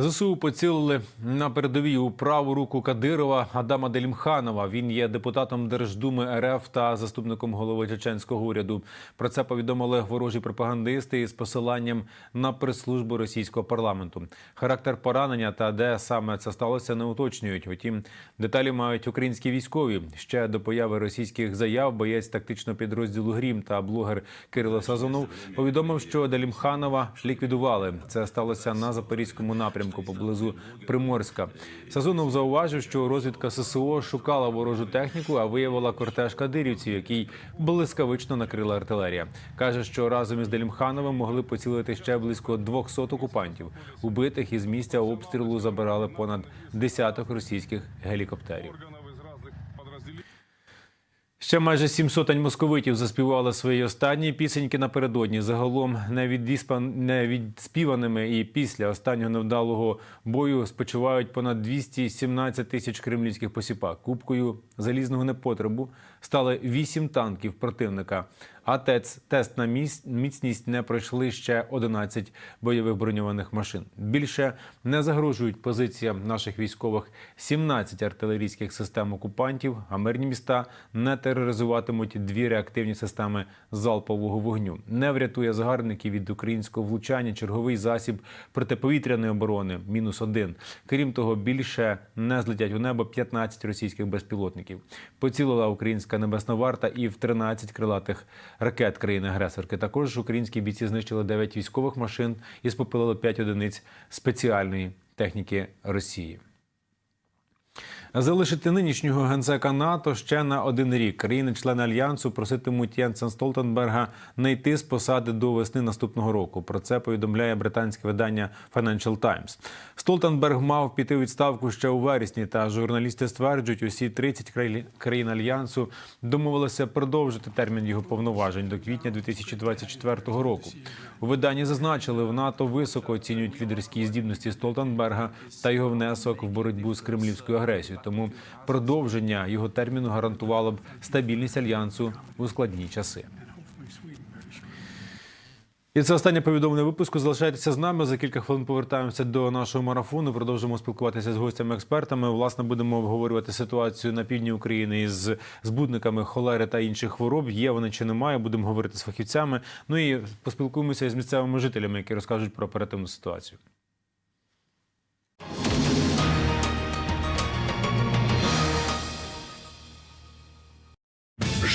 ЗСУ поцілили на передовій у праву руку Кадирова Адама Делімханова. Він є депутатом Держдуми РФ та заступником голови чеченського уряду. Про це повідомили ворожі пропагандисти із посиланням на прес-службу російського парламенту. Характер поранення та де саме це сталося, не уточнюють. Утім, деталі мають українські військові. Ще до появи російських заяв боєць тактичного підрозділу Грім та блогер Кирило Сазонов повідомив, що Делімханова ліквідували. Це сталося на запорізькому напрямку поблизу Приморська. Сазонов зауважив, що розвідка ССО шукала ворожу техніку, а виявила кортеж кадирівців, який блискавично накрила артилерія. каже, що разом із Делімхановим могли поцілити ще близько 200 окупантів. Убитих із місця обстрілу забирали понад десяток російських гелікоптерів. Ще майже сім сотень московитів заспівали свої останні пісеньки напередодні. Загалом невідспіваними і після останнього невдалого бою спочивають понад 217 тисяч кремлівських посіпак. Кубкою залізного непотребу стали вісім танків противника. А тест на міцність не пройшли ще 11 бойових броньованих машин. Більше не загрожують позиціям наших військових 17 артилерійських систем окупантів, а мирні міста не тероризуватимуть дві реактивні системи залпового вогню. Не врятує загарбників від українського влучання черговий засіб протиповітряної оборони мінус один. Крім того, більше не злетять у небо 15 російських безпілотників. Поцілила українська небесна варта і в 13 крилатих ракет країни-агресорки. Також українські бійці знищили 9 військових машин і спопилили 5 одиниць спеціальної техніки Росії. Залишити нинішнього генсека НАТО ще на один рік. Країни-члени альянсу проситимуть Єнсен Столтенберга не йти з посади до весни наступного року. Про це повідомляє британське видання Financial Times. Столтенберг мав піти у відставку ще у вересні. Та журналісти стверджують, усі 30 країн- альянсу домовилися продовжити термін його повноважень до квітня 2024 року. У виданні зазначили, в НАТО високо оцінюють лідерські здібності Столтенберга та його внесок в боротьбу з кремлівською агресією. Тому продовження його терміну гарантувало б стабільність альянсу у складні часи. І це останнє повідомлення випуску. Залишайтеся з нами. За кілька хвилин повертаємося до нашого марафону. Продовжимо спілкуватися з гостями-експертами. Власне, будемо обговорювати ситуацію на півдні України із збудниками холери та інших хвороб. Є вони чи немає. Будемо говорити з фахівцями. Ну і поспілкуємося із місцевими жителями, які розкажуть про оперативну ситуацію.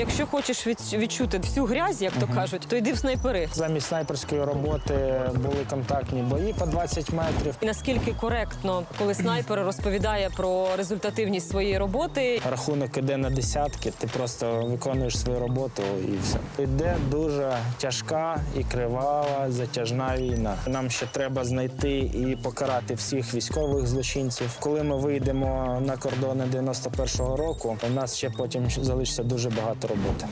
Якщо хочеш відчути всю грязь, як то кажуть, то йди в снайпери. Замість снайперської роботи були контактні бої по 20 метрів. І наскільки коректно, коли снайпер розповідає про результативність своєї роботи, Рахунок іде на десятки, ти просто виконуєш свою роботу і все. Іде дуже тяжка і кривава, затяжна війна. Нам ще треба знайти і покарати всіх військових злочинців. Коли ми вийдемо на кордони 91-го року, у нас ще потім залишиться дуже багато роботи.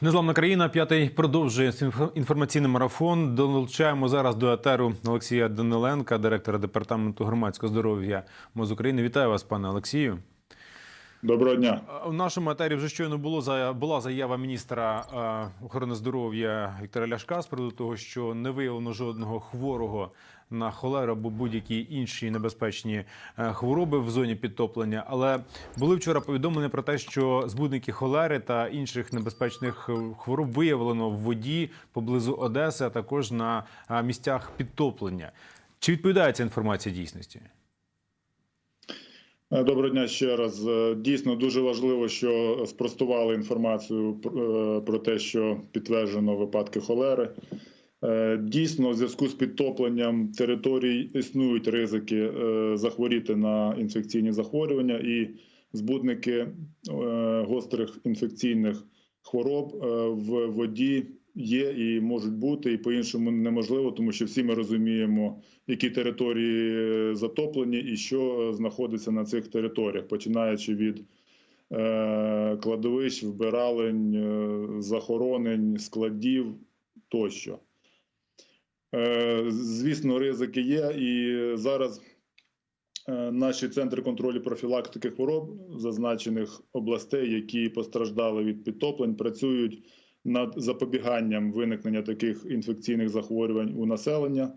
Незламна країна. П'ятий продовжує інфо- інформаційний марафон. Долучаємо зараз до етеру Олексія Даниленка, директора департаменту громадського здоров'я МОЗ України. Вітаю вас, пане Олексію. Доброго дня. У нашому етері вже щойно було за була заява міністра е, охорони здоров'я Віктора Ляшка з приводу того, що не виявлено жодного хворого на холеру або будь-які інші небезпечні е, хвороби в зоні підтоплення. Але були вчора повідомлення про те, що збудники холери та інших небезпечних е, хвороб виявлено в воді поблизу Одеси, а також на місцях підтоплення. Чи відповідає ця інформація дійсності? Е, Доброго дня ще раз. Е, Дійсно дуже важливо, що спростували інформацію е, про те, що підтверджено випадки холери. Дійсно, в зв'язку з підтопленням територій існують ризики захворіти на інфекційні захворювання, і збудники гострих інфекційних хвороб в воді є і можуть бути, і по-іншому неможливо, тому що всі ми розуміємо, які території е, затоплені і що знаходиться на цих територіях, починаючи від е, кладовищ, вбиралень, е, захоронень, складів тощо. Звісно, ризики є, і зараз наші центри контролю профілактики хвороб зазначених областей, які постраждали від підтоплень, працюють над запобіганням виникнення таких інфекційних захворювань у населення.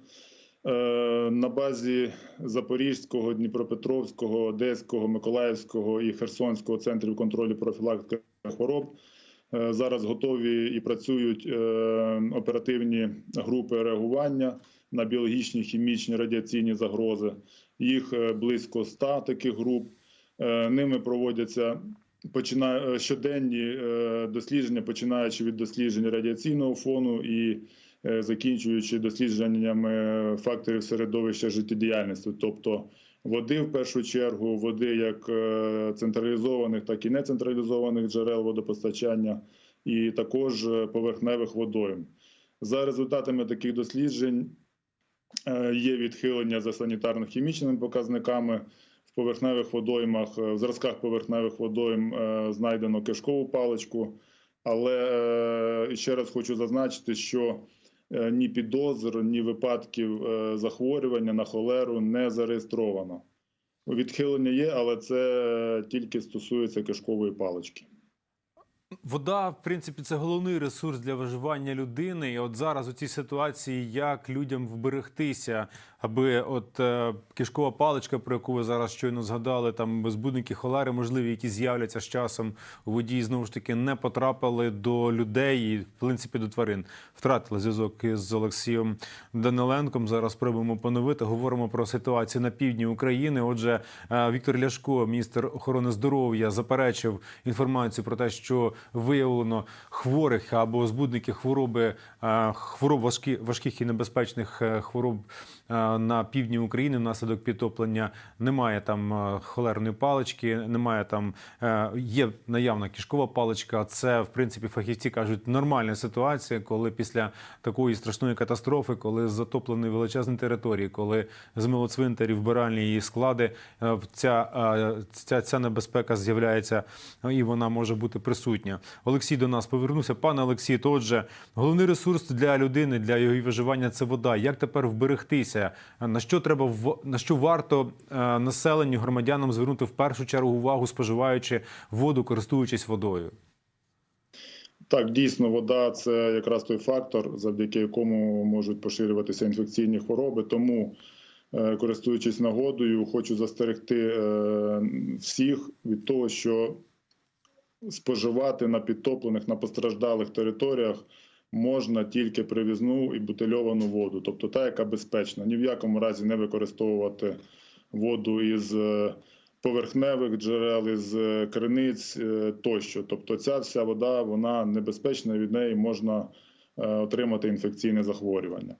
Е, На базі Запорізького, Дніпропетровського, Одеського, Миколаївського і Херсонського центрів контролю профілактики хвороб е, зараз готові і працюють е, оперативні групи реагування на біологічні, хімічні, радіаційні загрози. Їх близько 100 таких груп. Ними проводяться почина- е, щоденні е, дослідження, починаючи від досліджень радіаційного фону і е, закінчуючи дослідженнями факторів середовища життєдіяльності, тобто води в першу чергу, води як централізованих, так і нецентралізованих джерел водопостачання, і також поверхневих водойм. За результатами таких досліджень є відхилення за санітарно-хімічними показниками. Поверхневих водоймах, е, в зразках поверхневих водойм е, знайдено кишкову паличку. Але е, ще раз хочу зазначити, що ні підозр, ні випадків захворювання на холеру не зареєстровано. Відхилення є, але це тільки стосується кишкової палички. Вода, в принципі, це головний ресурс для виживання людини. І от зараз у цій ситуації як людям вберегтися, аби от е, кишкова паличка, про яку ви зараз щойно згадали, там збудники холери, можливі, які з'являться з часом у воді, знову ж таки не потрапили до людей і, в принципі, до тварин. Втратили зв'язок із Олексієм Даниленком. Зараз спробуємо поновити. Говоримо про ситуацію на півдні України. Отже, е, Віктор Ляшко, міністр охорони здоров'я, заперечив інформацію про те, що виявлено хворих або збудники хвороби е, хвороб важкі, важких і небезпечних е, хвороб е, на півдні України внаслідок підтоплення. Немає там холерної палички, немає там є наявна кишкова паличка. Це в принципі фахівці кажуть нормальна ситуація, коли після такої страшної катастрофи, коли затоплені величезні території, коли змило цвинтарі, вбиральні і склади, ця, ця, ця небезпека з'являється і вона може бути присутня. Олексій до нас повернувся. Пане Олексій, то отже, головний ресурс для людини, для його виживання це вода. Як тепер вберегтися? На що треба на що варто е, населенню, громадянам звернути в першу чергу увагу, споживаючи воду, користуючись водою? Так, дійсно, вода це якраз той фактор, завдяки якому можуть поширюватися інфекційні хвороби. Тому, е, користуючись нагодою, хочу застерегти е, всіх від того, що споживати на підтоплених, на постраждалих територіях можна тільки привізну і бутильовану воду, тобто та, яка безпечна. Ні в якому разі не використовувати воду із е, поверхневих джерел, із е, криниць е, тощо. Тобто ця вся вода вона небезпечна, від неї можна отримати інфекційне захворювання.